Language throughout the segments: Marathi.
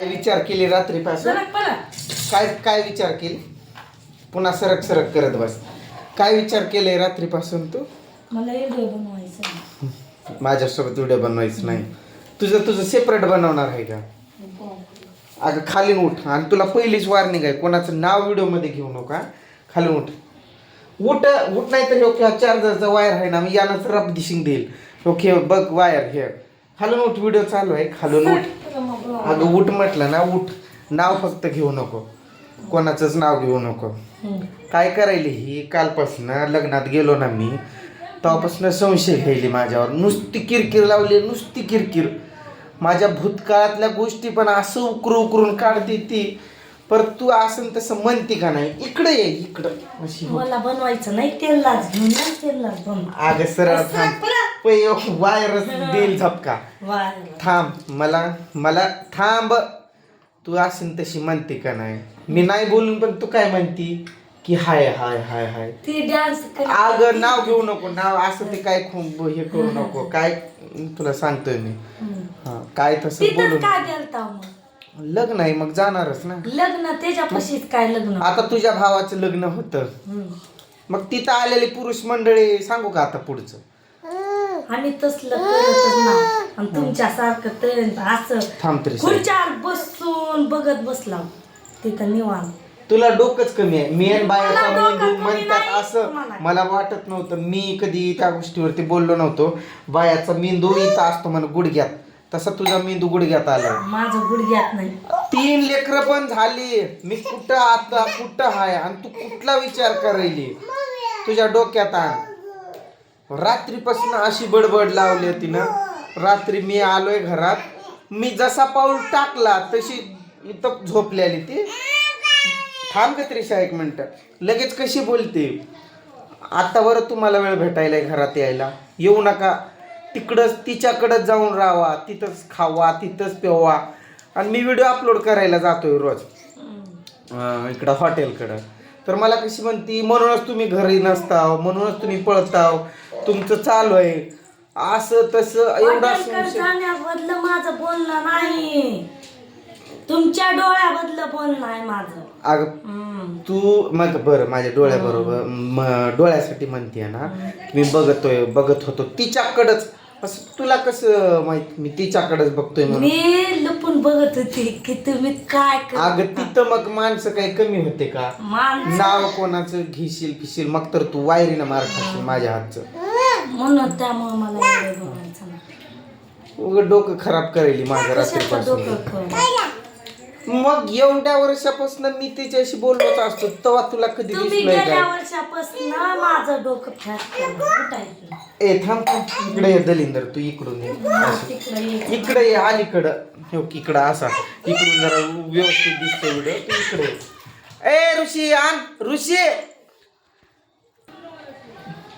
काय विचार केले रात्रीपासून. काय काय विचार केले? पुन्हा सरक सरक करत बस. काय विचार केले रात्रीपासून तू? मला व्हिडिओ बनवायचा आहे. माझ्यासोबत व्हिडिओ बनवायचं नाही. तुझं तुझं सेपरेट बनवणार आहे का? अगं खाली उठ. आणि तुला पहिलीच वॉर्निंग आहे. कोणाचं नाव व्हिडिओमध्ये घेऊ नका. खाली उठ. उठ उठ नाही तर ओके चार्जरचा वायर आहे ना मी यानंच रब दिशिंग देईल. ओके बघ वायर हे. खालून उठ व्हिडिओ चालू आहे. खालून उठ. अगं उठ म्हटलं ना उठ. नाव फक्त घेऊ नको. कोणाचंच नाव घेऊ नको. काय करायली ही? कालपासून लग्नात गेलो ना मी. तेव्हापासून संशय घ्यायली माझ्यावर. नुसती किरकिर लावली नुसती किरकिर. माझ्या भूतकाळातल्या गोष्टी पण असं उकरू उकरून काढते ती. पर तू असं तसं म्हणते का नाही? इकडे ये इकडं. अशी हो. मला बनवायचं नाही तेलाच घेऊन या, तेलाच बनव. अगं सरळ थांब. वायरस देईल झपका. थांब मला मला थांब. तू असेल तशी म्हणते का नाही? मी नाही बोलून पण तू काय म्हणती? की हाय हाय हाय हाय. अगं नाव घेऊ नको नाव असं ते काय खूप हे करू नको. काय तुला सांगतोय मी? हा काय तसं बोलू. लग्न आहे मग जाणारच ना. लग्न त्याच्यापाशीच काय लग्न? आता तुझ्या भावाचं लग्न होतं. मग तिथं आलेली पुरुष मंडळी सांगू का आता पुढचं? आम्ही तसलं करतच ना आणि तुमच्यासारखं तर असं थांब तरी साई. खुर्च्यावर बसून बघत बसला. तिथं निवांत. तुला डोकंच कमी आहे. मी आणि बायाचा मला डोकं मेंदू कमी म्हणतात नाही असं. मला वाटत नव्हतं मी कधी त्या गोष्टीवरती बोललो नव्हतो. बायाचा मेंदू इथं असतो म्हण गुडघ्यात. तसा तुझा मेंदू गुडघ्यात आला. माझं गुडघ्यात नाही. तीन लेकरं पण झाली. मी कुठं आता कुठं हाय? आणि तू कुठला विचार करायली? तुझ्या डोक्यात आण. रात्रीपासून अशी बडबड लावली होती ना. रात्री मी आलोय घरात. मी जसा पाऊल टाकला तशी इथं झोपलेली ती. थांब का त्रिशा एक मिनिट. लगेच कशी बोलते? आता बरं तुम्हाला वेळ भेटायला घरात यायला. येऊ नका. तिकडंच तिच्याकडंच जाऊन राहावा. तिथंच खावा तिथंच पेवा आणि मी व्हिडिओ अपलोड करायला जातोय रोज. इकडं हॉटेलकडं. तर मला कशी म्हणती म्हणूनच तुम्ही घरी नसताव म्हणूनच तुम्ही पळताव. तुमचं चालू आहे. असं तसं एवढा माझं बोलणं नाही. तुमच्या डोळ्याबदलं बोलणं आहे माझं. अगं हम्म. तू मग बरं माझ्या डोळ्याबरोबर म- डोळ्यासाठी म्हणते ना मी बघतोय बघत होतो. तिच्याकडंच असं तुला कसं माहीत? मी तिच्याकडेच बघतोय म्हणून. मी लपून बघत होती की तुम्ही काय अगं करता. तिथं मग माणसं काही कमी होते का? माणसं नाव कोणाचं? घेशील फिशील. मग तर तू वायरीनं मार खाशील माझ्या हातचं. म्हणून त्यामुळे मला नाही. डोकं खराब करायली माझं कशाचं रात्रीपासून डोकं खवलं? मग एवढ्या वर्षापासून मी तिच्याशी बोललोच असतो तेव्हा तुला कधी तुम्ही दिसलंय गेल्या का वर्षापासून माझं डोकं फॅट केलं उठायचं ए थांब थांब. इकडे ये दलिंदर तू इकडून ये तिकडे ये. इकडे ये अलीकडं हो इकडं असा इकडून जरा व्यवस्थित दिसतो व्हिडिओ तू इकडे ये. ए ऋषी आण ऋषी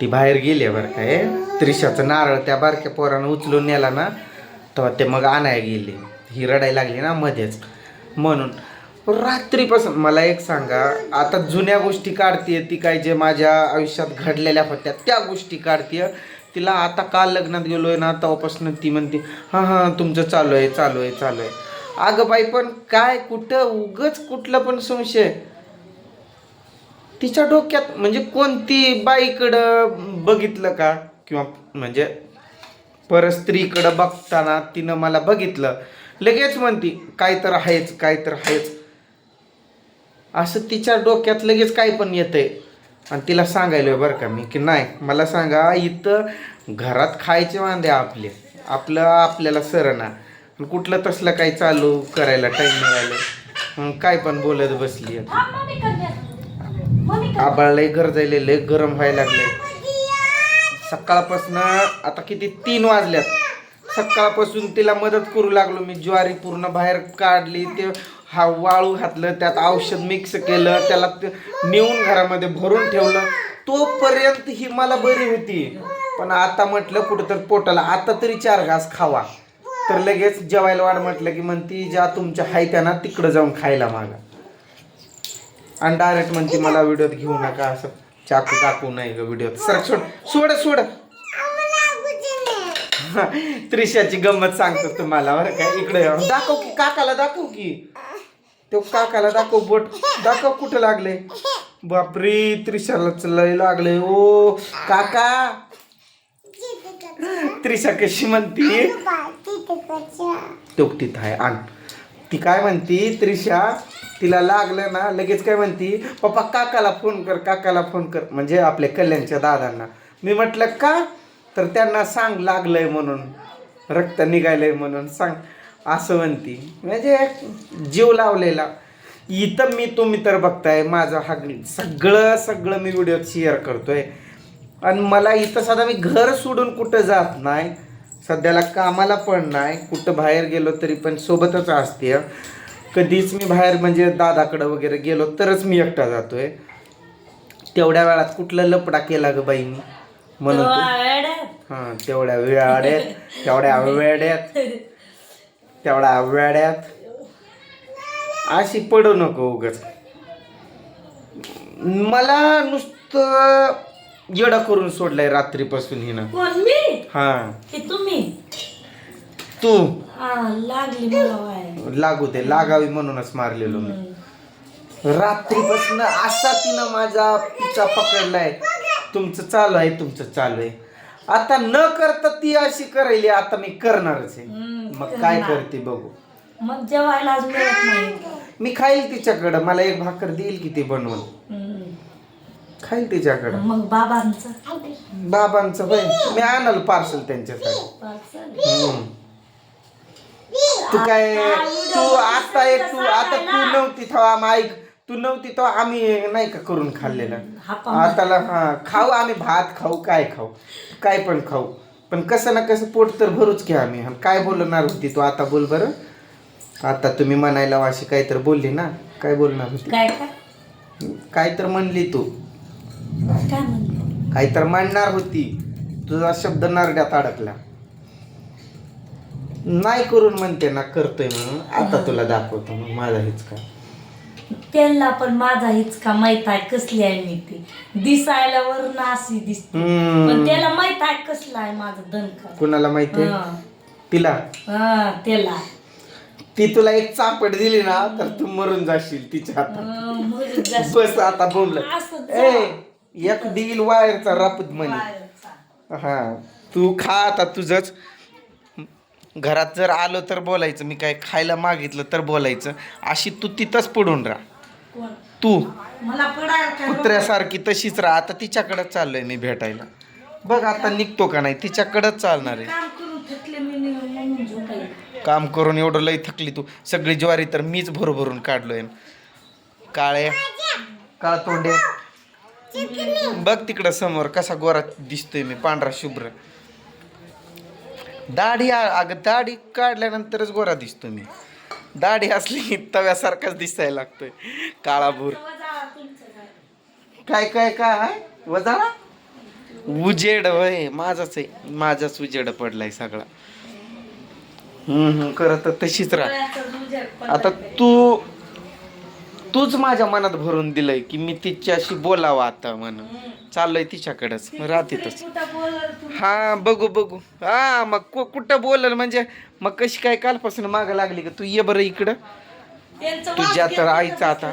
ती बाहेर गेली बरं काय त्रिशाचं नारळ त्या बारक्या पोरानं उचलून नेला ना तेव्हा ते मग आणायला गेले. ही रडायला लागली ना मध्येच. म्हणून रात्रीपासून मला एक सांगा आता जुन्या गोष्टी काढते ती काय जे माझ्या आयुष्यात घडलेल्या होत्या त्या गोष्टी काढते तिला आता काल लग्नात गेलोय ना तेव्हापासून ती म्हणते हां हां तुमचं चालू आहे चालू आहे चालू आहे. अगं बाई पण काय कुठं उगच कुठलं पण संशय. तिच्या डोक्यात म्हणजे कोणती बाईकडं बघितलं का? किंवा म्हणजे परस्त्रीकडं बघताना तिनं मला बघितलं लगेच म्हणती काय तर आहेच काय तर आहेच. असं तिच्या डोक्यात लगेच काय पण येतंय. आणि तिला सांगायलोय बरं का मी की नाही मला सांगा इथं घरात खायचे वांदे आपले. आपलं आपल्याला सरना. कुठलं तसलं काही चालू करायला टाईम मिळालं मग काय पण बोलत बसली आहे. थांब, मम्मी कर द्या. मम्मी कर. आबाळ लय गरजायले लय गरम व्हायला लागले सकाळपासून आता किती? तीन वाजल्यात. सकाळपासून तिला मदत करू लागलो मी. ज्वारी पूर्ण बाहेर काढली ते हा वाळू घातलं त्यात औषध मिक्स केलं त्याला ते नेऊन घरामध्ये भरून ठेवलं. तोपर्यंत ही मला बरी होती. पण आता म्हटलं कुठं तर पोटाला आता तरी चार घास खावा. तर लगेच जेवायला वाढ म्हटलं की म्हणती ज्या तुमच्या हायत्या ना तिकडं जाऊन खायला मागा. आणि डायरेक्ट म्हणते मला व्हिडिओत घेऊ नका असं. चाकू टाकू नाही ग व्हिडिओत. सर सोड. सोड सोड. त्रिशाची गंमत सांगतो तुम्हाला बरं का. इकडे. दाखव की काकाला दाखव की. तो काकाला दाखव बोट. दाखव कुठं लागले. बापरे त्रिशाला लय लागले ओ काका. त्रिशा कशी म्हणती? तोकटीत आहे. आण. ती काय म्हणती त्रिशा तिला लागलं ना लगेच काय म्हणती पप्पा काकाला फोन कर काकाला फोन कर. म्हणजे आपल्या कल्याणच्या दादांना. मी म्हटलं का? तर त्यांना सांग लागलंय म्हणून. रक्त निघालंय म्हणून. सांग. असं म्हणती. म्हणजे जीव लावलेला. इथं मी तुम्ही तर बघताय माझं हा सगळं सगळं मी व्हिडिओ शेअर करतोय. आणि मला इथं सध्या मी घर सोडून कुठं जात नाही. सध्याला कामाला पण नाही. कुठं बाहेर गेलो तरी पण सोबतच असते. कधीच मी बाहेर म्हणजे दादाकडं वगैरे गेलो तरच मी एकटा जातोय. तेवढ्या वेळात कुठला लपडा केला ग बाईनी म्हणून तू- वेड्यात. हा तेवढ्या वेळाड्यात तेवढ्या वेड्यात तेवढ्या वेड्यात. अशी पडू नको उगच. मला नुसतं येडा करून सोडलंय रात्रीपासून हिनं. मी? हा. तू. लागली मला वाय लागू दे लागावी म्हणूनच मारलेलो मी. रात्रीपासून असा तिनं माझा पिचा पकडलाय. तुमचं चालू आहे तुमचं चालू आहे. आता न करता ती अशी करायली आता मी करणारच आहे. हम्म, मग काय करणार. करते बघू. मग जेवायला आज मिळत नाही. मी खाईल तिच्याकडं मला एक भाकर देईल की ती बनवून? हम्म. खाईल तिच्याकडं. मग बाबांचं. बाबांचं होय. मी आणल पार्सल त्यांच्यासाठी. पार्सल. हम्म. तू काय तू आता एक तू आता तू नव्हती तेव्हा आम्ही ऐक तू नव्हती तेव्हा आम्ही नाही का करून खाल्लेलं? आताला हा खाऊ आम्ही भात खाऊ काय खाऊ? काय पण खाऊ. पण कसं ना कसं पोट तर भरूच की आम्ही. काय बोलणार होती तू आता बोल बरं. आता तुम्ही म्हणायला अशी काय तर बोलली ना काय बोलणार होती? काय काय तर म्हणली तू. काय तर म्हणणार होती. तुझा शब्द नरड्यात अडकला. नाही करून म्हणते ना करतोय म्हणून. आता तुला दाखवतो मग माझा हेच का? त्यांना पण माझा हिचका माहीत आहे कसली आहे मी ती. दिसायला वरून अशी दिसते. पण. त्याला माहीत आहे कसला आहे माझा दणका. कुणाला माहितीये हा. तिला? हा, त्याला. ती तुला एक चापट दिली ना तर तू मरून जाशील तिच्या हातात. हा, जास्त बस आता बोंबल असं जा. ए एक डील वायरचा रापत म्हणे. हा तू खा आता तुझंच. घरात जर आलो तर बोलायचं मी काय खायला मागितलं तर बोलायचं. अशी तू तिथंच पडून राहा? तू. मला पडायला काय नको. कुत्र्यासारखी तशीच राहा. आता तिच्याकडे चाललोय मी भेटायला. बघ आता निघतो का नाही तिच्याकडंच चालणार आहे. काम करून थकले मी नि- म्हणून झोपायला. काम करून एवढं लई थकली तू. सगळी ज्वारी तर मीच भरभरून काढलोय. काळे. काळ तोंडे. बघ तिकडं समोर कसा गोरा दिसतोय मी पांढरा शुभ्र. दाढी अगं दाढी काढल्यानंतरच गोरा दिसतो मी. दाढी असली की तव्यासारखाच दिसायला लागतोय. काळा भूर. जा, तुमचं काय. काय काय वजाळा? उजेड वय माझाच आहे. माझाच उजेड पडलाय सगळा. हम्म हम्म करत तशीच राहा. आता ते. तूच माझ्या मनात भरून दिलंय की मी तिच्याशी बोलावं आता म्हणून. चाललोय तिच्याकडेच. राहतीतच? हा बघू बघू. हा मग कु- कुठं बोलल म्हणजे? मग कशी काय कालपासून माग लागली का तू? ये बरं इकडं. तुझ्या तर आईचं आता.